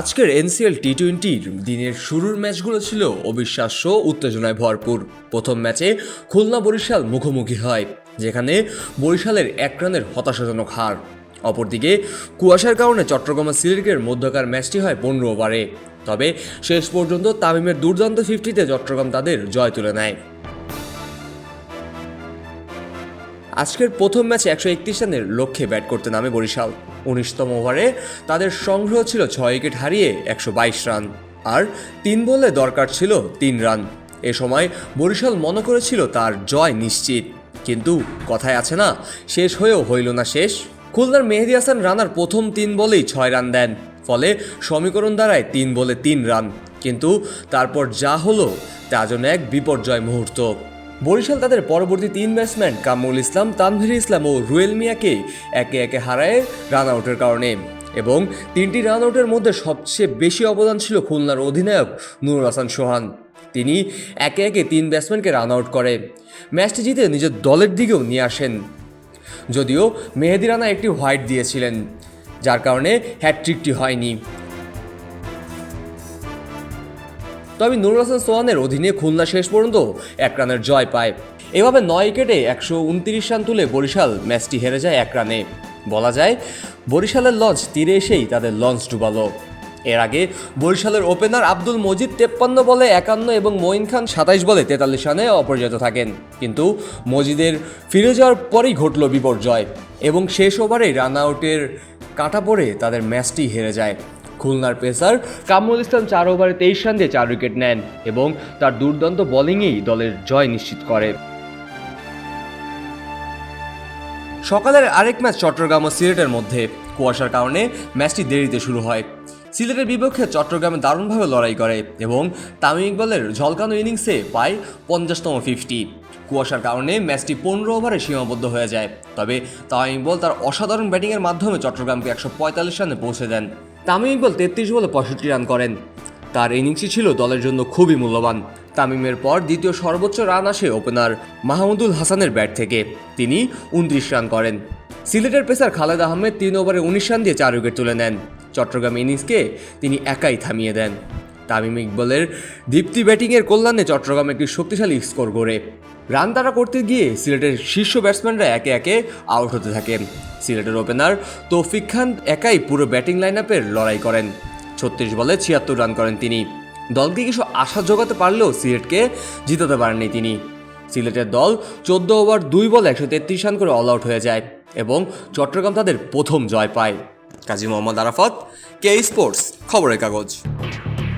আজকের এনসিএল টি টোয়েন্টির দিনের শুরুর ম্যাচগুলো ছিল অবিশ্বাস্য, উত্তেজনায় ভরপুর। প্রথম ম্যাচে খুলনা বরিশাল মুখোমুখি হয়, যেখানে বরিশালের এক রানের হতাশাজনক হার। অপরদিকে, কুয়াশার কারণে চট্টগ্রাম সিলেটের মধ্যকার ম্যাচটি হয় পনেরো ওভারে। তবে শেষ পর্যন্ত তামিমের দুর্দান্ত ফিফটিতে চট্টগ্রাম তাদের জয় তুলে নেয়। আজকের প্রথম ম্যাচে একশো একত্রিশ রানের লক্ষ্যে ব্যাট করতে নামে বরিশাল। উনিশতম ওভারে তাদের সংগ্রহ ছিল ছয় উইকেট হারিয়ে একশো বাইশ রান, আর তিন বলে দরকার ছিল তিন রান। এ সময় বরিশাল মনে করেছিল তার জয় নিশ্চিত, কিন্তু কথায় আছে না, শেষ হয়েও হইল না শেষ। খুলনার মেহেদি হাসান রানার প্রথম তিন বলেই ছয় রান দেন, ফলে সমীকরণ দাঁড়ায় তিন বলে তিন রান, কিন্তু তারপর যা হলো তা যেন এক বিপর্যয় মুহূর্ত। বরিশাল তাদের পরবর্তী তিন ব্যাটসম্যান কামরুল ইসলাম, তানভীর ইসলাম ও রুয়েল মিয়াকে একে একে হারায় রান আউটের কারণে। এবং তিনটি রান আউটের মধ্যে সবচেয়ে বেশি অবদান ছিল খুলনার অধিনায়ক নুরুল হাসান সোহান। তিনি একে একে তিন ব্যাটসম্যানকে রান আউট করে। ম্যাচটি জিতে নিজের দলের দিকেও নিয়ে আসেন। যদিও মেহেদি রানা একটি হোয়াইট দিয়েছিলেন, যার কারণে হ্যাটট্রিকটি হয়নি। তবে নুরুল হাসান সোহানের অধীনে খুলনা শেষ পর্যন্ত এক রানের জয় পায়। এভাবে নয় উইকেটে একশো উনত্রিশ রান তুলে বরিশাল ম্যাচটি হেরে যায় এক রানে। বলা যায়, বরিশালের লঞ্চ তীরে এসেই তাদের লঞ্চ ডুবালো। এর আগে বরিশালের ওপেনার আব্দুল মজিদ তেপ্পান্ন বলে একান্ন এবং মঈন খান সাতাইশ বলে তেতাল্লিশ রানে অপরাজিত থাকেন। কিন্তু মজিদের ফিরে যাওয়ার পরেই ঘটল বিপর্যয় এবং শেষ ওভারেই রান আউটের কাটা পড়ে তাদের ম্যাচটি হেরে যায়। খুলনার পেসার কামরুল ইসলাম চার ওভারে তেইশ রান দিয়ে চার উইকেট নেন এবং তার দুর্দান্ত বোলিংয়েই দলের জয় নিশ্চিত করে। সকালের আরেক ম্যাচ চট্টগ্রাম ও সিলেটের মধ্যে কুয়াশার কারণে ম্যাচটি দেরিতে শুরু হয়। সিলেটের বিপক্ষে চট্টগ্রামে দারুণভাবে লড়াই করে এবং তামিম ইকবালের ঝলকানো ইনিংসে পায় পঞ্চাশতম ফিফটি কুয়াশার কারণে ম্যাচটি পনেরো ওভারে সীমাবদ্ধ হয়ে যায়। তবে তামিম ইকবল তার অসাধারণ ব্যাটিংয়ের মাধ্যমে চট্টগ্রামকে একশো পঁয়তাল্লিশ রানে পৌঁছে দেন। তামিম ইকবাল তেত্রিশ বলে পঁয়ষট্টি রান করেন। তার ইনিংসই ছিল দলের জন্য খুবই মূল্যবান। তামিমের পর দ্বিতীয় সর্বোচ্চ রান আসে ওপেনার মাহমুদুল হাসানের ব্যাট থেকে। তিনি উনত্রিশ রান করেন। সিলেটের পেসার খালেদ আহমেদ তিন ওভারে উনিশ রান দিয়ে চার উইকেট তুলে নেন। চট্টগ্রাম ইনিংসকে তিনি একাই থামিয়ে দেন। তামিম ইকবলের দীপ্তি ব্যাটিংয়ের কল্যাণে চট্টগ্রাম একটি শক্তিশালী স্কোর গড়ে। রান তাড়া করতে গিয়ে সিলেটের শীর্ষ ব্যাটসম্যানরা একে একে আউট হতে থাকেন সিলেটের ওপেনার তৌফিক খান একাই পুরো ব্যাটিং লাইন আপের লড়াই করেন। ছত্রিশ বলে ছিয়াত্তর রান করেন তিনি। দলকে কিছু আশা জোগাতে পারলেও সিলেটকে জিতাতে পারেননি তিনি। সিলেটের দল চোদ্দ ওভার দুই বলে একশো তেত্রিশ রান করে অল আউট হয়ে যায় এবং চট্টগ্রাম তাদের প্রথম জয় পায়। কাজী মোহাম্মদ আরাফত, কে স্পোর্টস, খবরের কাগজ।